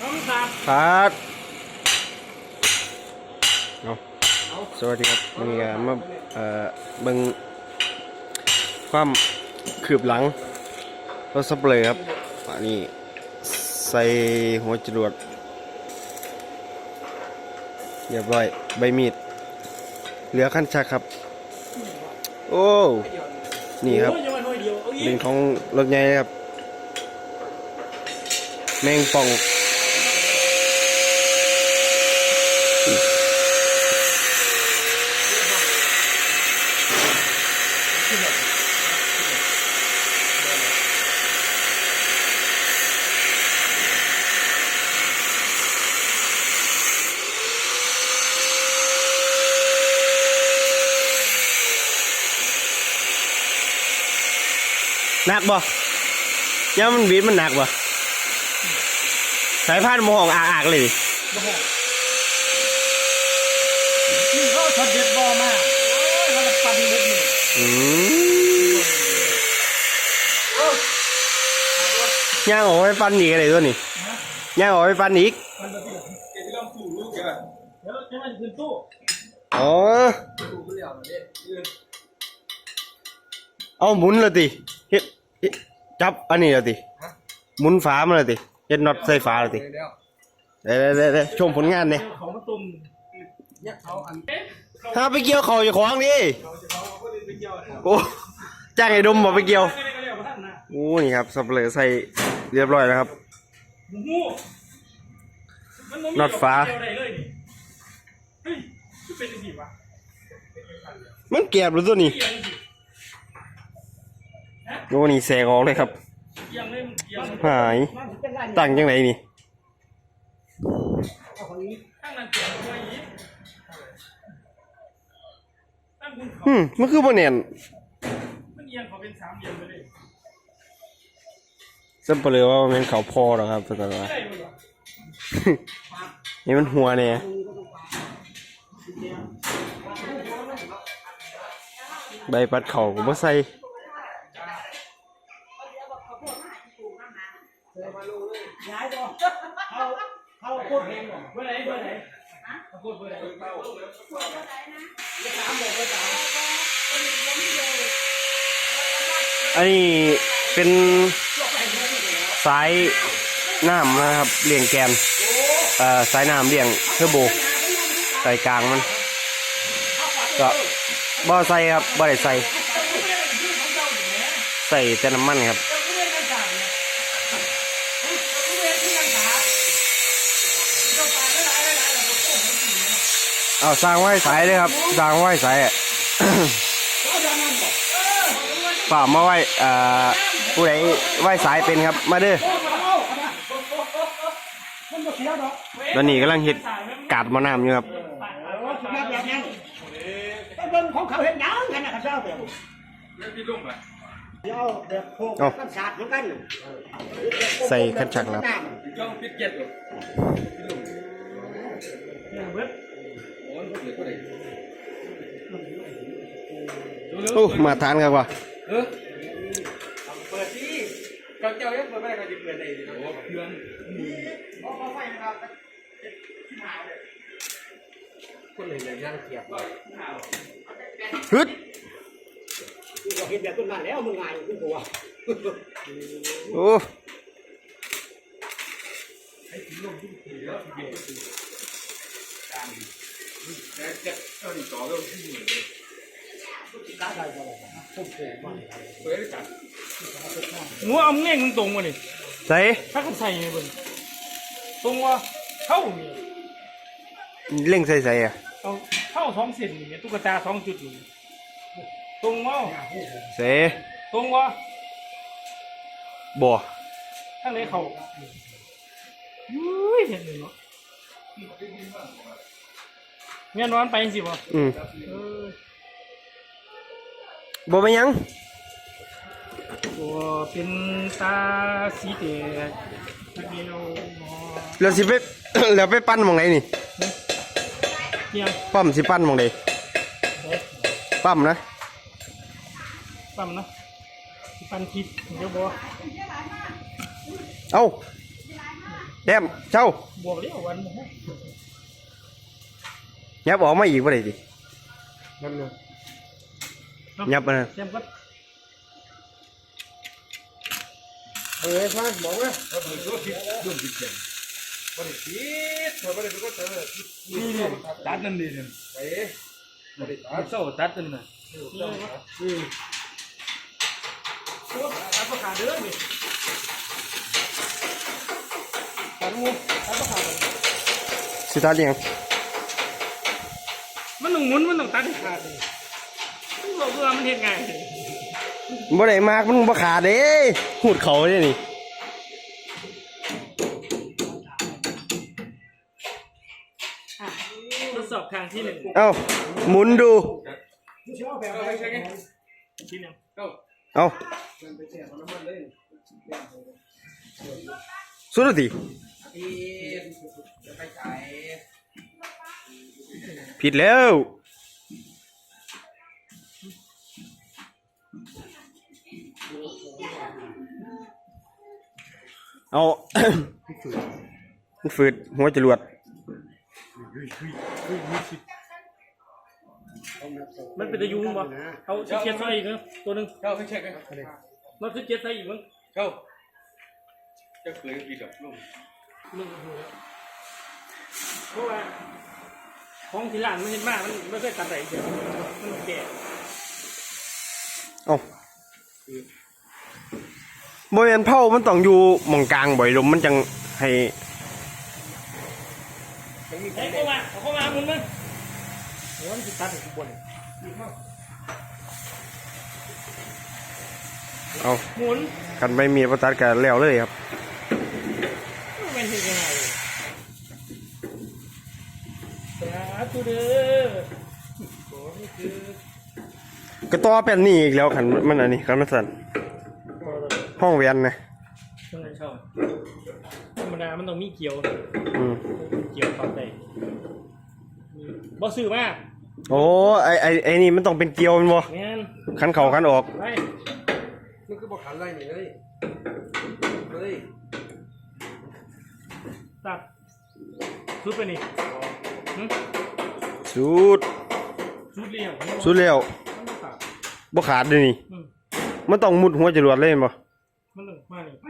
น้องขาดครับเอาสวัสดีครับวันนี้ก็มาเอ่อเบิ่งความคืบหลังรถสเปรย์ครับอันนี้ใส่หัวจรวดเรียบร้อยใบมีด เหลือขั้นชักครับ โอ้นี่ครับโอ้ยยังมาหน่อยเดียวเอาอีเป็นกของรถใหญ่ครับ แมงป่อง หนักบ่ย่ามันบีบมันหนักบ่สายพานหมองอากๆเลยดินี่เขาช็อตเด็ดบอมากโอ้ยเขาจะปั่นเล็ดนี่อืมย่างออกไปปั้นอีกอะไรตัวนี้ย่างออกไปปั้นอีกมันจะที่เดี๋ยวเราตู้ลูกแกเดี๋ยวจะมาขึ้นตู้อ๋อเอาหมุนเลยติเฮ็ด เฮ็ดจับอันนี้เลยติหมุนฝามันเลยติเฮ็ดน็อตใส่ฝาเลยติเด้เด้เด้ชมผลงานเนี่ยเดี๋ยวของมาตุ่มเนี่ยเขาอันเอ๊ะเขาถ้าไปเกี่ยวเขาจะของดิเขาจะเขาเขาเลยไปเกี่ยวเขาโอ้จ้างไอ้ดมบอกไปเกี่ยวไม่ได้ก็เรียกว่าท่านนะโอ้นี่ครับสับเลยใส่เรียบร้อยแล้วครับ หมูหูมันบ่มีน็อตฟ้า เกี่ยวได้เลยนี่เฮ้ยมันเป็นยังไงวะมันแก็บหรือตัวนี้เกี่ยวยังสิ โอ้นี่แสกออกเลยครับเกี่ยวเลยมันเกี่ยวหายตั้งยังไงนี่ตั้งนั่นเกี่ยวไว้อีกตั้งคุณเขาอืมมันคือบ่แน่นมันเอียงเขาเป็นสามเหลี่ยมไปเลยสับเลยว่ามันเขาพอหรอกครับสักหน่อยไม่ได้เลยหรอนี่มันหัวเนี่ยใบปัดเข่าก็บ่ใส่ เขาเขาโคตรเพลงหรอเบอร์ไหนเบอร์ไหนเขาโคตรเบอร์ไหนเบอร์ไหนอันนี้เป็นสายน้ำนะครับเลี้ยงแกนเอ่อสายน้ำเลี้ยงเทอร์โบใส่กลางมันก็บ่อใส่ครับบ่ได้ใส่ใส่แต่น้ำมันครับ เอาสร้างไว้สายเลยครับสร้างไว้สายอะฝากมาไว้เอ่อผู้ใดไว้สายเป็นครับ มาเด้อตอนนี้กำลังเฮ็ดกาดมะนาวอยู่ครับมาแบบนั้นไปเบิ่งของเขาเห็นยังกันนะเขาเจ้าแบบเอาแบบโคกเอากันศาสตร์เหมือนกันใส่คันชักแล้ว โอ้มาทานครับว่ะเออเปิดที่เจ้าเจ้ายังเปิดไม่ได้ก็จะเปิดได้สิโอ้เครื่องคนเลยเลยย่างเกียบฮึดกูก็เห็นแบบขึ้นมาแล้วมึงไงขึ้นหัวโอ้งัวเอาเงี้ยงตรงมาดิใส่ถ้าเขาใส่เบิ่งตรงว่าเข้านี่เล่งใส่ใส่อะเอาเข้าสองเส้นนี่ตุ๊กตาสองจุดนี่ตรงว่าใส่ตรงว่าบ่ข้างในเขาอุ้ยเห็นเลยเนาะ เงี้ยนอนไปจังสิบ่อืมเออบ่ไปนหยัง ตัวเป็นตาสีแดงเดียวหมอแล้วสิไป แล้วไปปั้นหมองไหนนี่เฮียงปั้มสิปั้นหมองใดเด็กปั้มนะ ปั๊มนะสิปันทิพย์เดี๋ยวบ่เอ้าแต้มเจ้า บวกเรียววันหมูยับออ กมาอีกบ่ได้ดินั่นเลยยับมานะเต็มก็เฮ้ยฟังบอกว่านี่นี่ตัดนั่นดีเนี่ยเฮ้ยเศร้าตัดนั่นน่ะอืมตัด ตัดงูตัดประขาสิตาเลียงมันต้องหมุนมันต้องตัดให้ขาดเลยมันบอกว่ามันเห็นไงายบ่ได้มากมันบ่ขาดเด้หูดเขาเด้นี่ทดสอบครั้งที่หนึ่งเอ้าหมุนดูที่หนึ่งเอ้าสุดแล้วติพี่จะไปจ่าย ผิดแล้ว เอามันฝืดหัวจรวด มันเป็นตะยุงบ่เขาสิเจ็ดใส่อีกนะตัวหนึ่งเข้าไปเช็คกันมันสิเจ็ดใส่อีกมั้งเข้าจะเคยกี่ดอกลูกมึงโอ้โหเพราะว่า ของที่ร้านมันเห็นมากมันไม่เคยตัดไหนเดียวมันแก่เอาบริเวณเผามันต้องอยู่หมองกลางบ่อยลมมันจังให้เฮ้ยเข้ามาเอาเข้ามาหมุนมันโอ้ยมันสิตัดอยู่ข้างบนเอาหมุนคันไม่มีประตัดกันแล้วเลยครับมันเป็นยังไง ธุเด้อขอให้คือก็ต่อเป็นนี่อีกแล้วขันมันอันนี้ขันมันสั่นพอแล้วห้องเวียนนะมันชอบธรรมดามันต้องมีเกี่ยวนะอืมเกี่ยวเข้าใจบ่ซื้อมาโอ้ไอไอไอนี่มันต้องเป็นเกลียวแมันบ่แม่นขันเข่าขันออก ไปมันก็บอกขันไรนี่เลยเฮ้ยตัดชุดไปนี่หึ สุดชุดเลี้ยวสุดแล้วมันต้องตัดบ่ขาดเลยนี่อืมมันต้องมุดหัวจรวดเลยแม่นบ่มันต้องมานี่ไป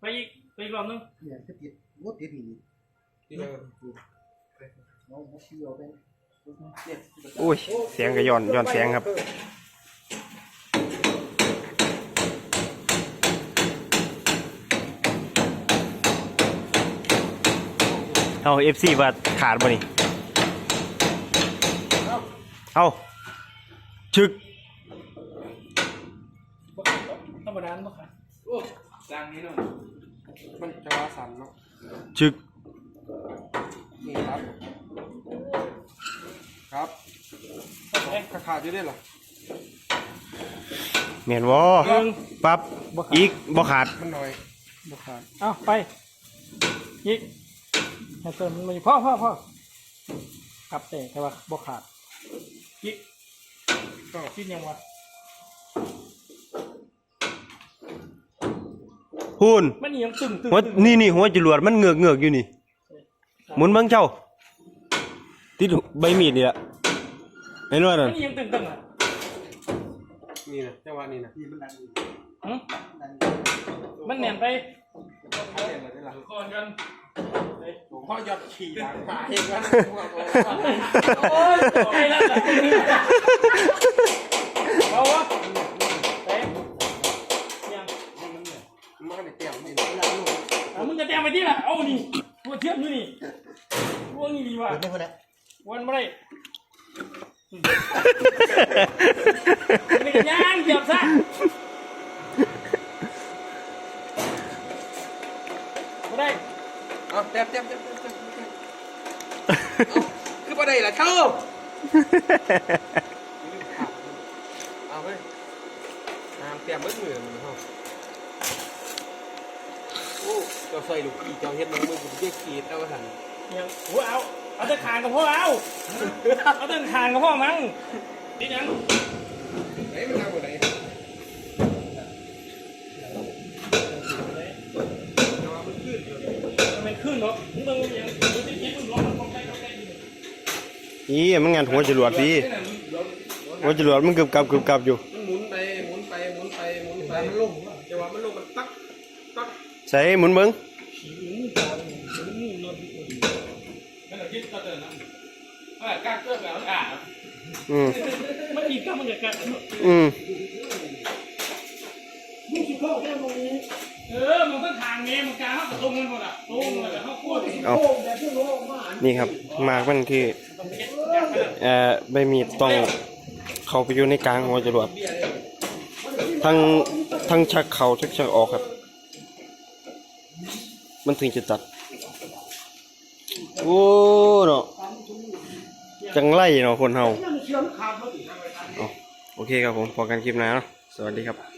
ไปอีกไปอีกรอบนึงเนี่ยจะติดมดติดนี่ที่เราน้องมดเที่ยวไปเนี่ยโอ้ยเสียงก็ย้อนย้อนเสียงครับเอาเอฟซีว่าขาดบ่นี่ เอาชึกบ่ธรรมดาบ่ค่ะโอ้จางนี้เนาะมันจะว่าสั่นเนาะชึกนี่ครับ ครับเอ้ยขาขาดอยู่ได้หรอแม่นบ่หนึ่งปั๊บบ่ขาดอีกบ่ขาดมันหน่อยบ่ขาดเอ้าไปอีกให้เติมมันมาอยู่พ่อพ่อพ่อครับแต่แต่ว่าบ่ขาด อีกก็คิดยังวะพูนมันนี่ยังตึงตึงหัวตึงนี่นี่หัวจรวดมันเงือกเงือกอยู่นี่หมุนเบิ่งเจ้าติดใบมีดนี่ล่ะเห็นว่ามันั่นนนี่ยังตึงตึงอะ นี่นะจังหวะนี้นะนี่มันดังหึมันแน่นไปเสียงอะไรได้ล่ะก่อนกันหลวงพ่อยอดขี่หลังมาเองนะโอ้ยไปแล้วล่ะเอาวะเอ๊ะยังมันก็ได้เตรียมนี่นะเอามึงจะแต้มไปที่ละเอานี่ตัวเทียบอยู่นี่ตัวนี้ดีว่ะไม่คนละวันไม่ได้ ไม่ย่างเหยียบซะไม่ได้เอาเตรียมเตรียมเตรียมเตรียมเตรี ยมคือประเดี๋ยวละเช่าเอาไปน้ำเตรียมมืดมือมันเขาโอ้เจ้าใส่ลูกอีเจ้าเฮ็ดมือมือผมเรียกขีดเอาทันยังโอ้เอาเอาแต่คางกับพ่อเอาเอาแต่คางกับพ่อมั้งนี่ยังไหนมันทำอะไรแต่ว่ามันขึ้นอยู่มันเป็นขึ้นนี่มันงานหัวจรวดพี่หัวจรวดมันกึบกับกึบกับอยู่มันหมุนไปหมุนไปหมุนไปหมุนไปมันลงแต่ว่ามันลงมันตักตักใส่หมุนเบิ้ง นั่นแหละคิดก็เตือนนะ เออกล้าเกิดแบบอะอืมมันอีกก็มันจะกัดอืมเออมันก็ทางนี้มันกลางเขาตรงกันหมดอะตรงเลยเขาพูดเอานี่ครับมากมันคือเอ่อใบมีดต้องเข้าไปอยู่ในกลางหัวจรวดทั้งทั้งชักเข่าชักชักออกครับ มันถึงจะตัดโอ้เนาะ จังไรเนาะคนเฮาเอาโอเคครับผมพอกันคลิปหน้าเนาะสวัสดีครับ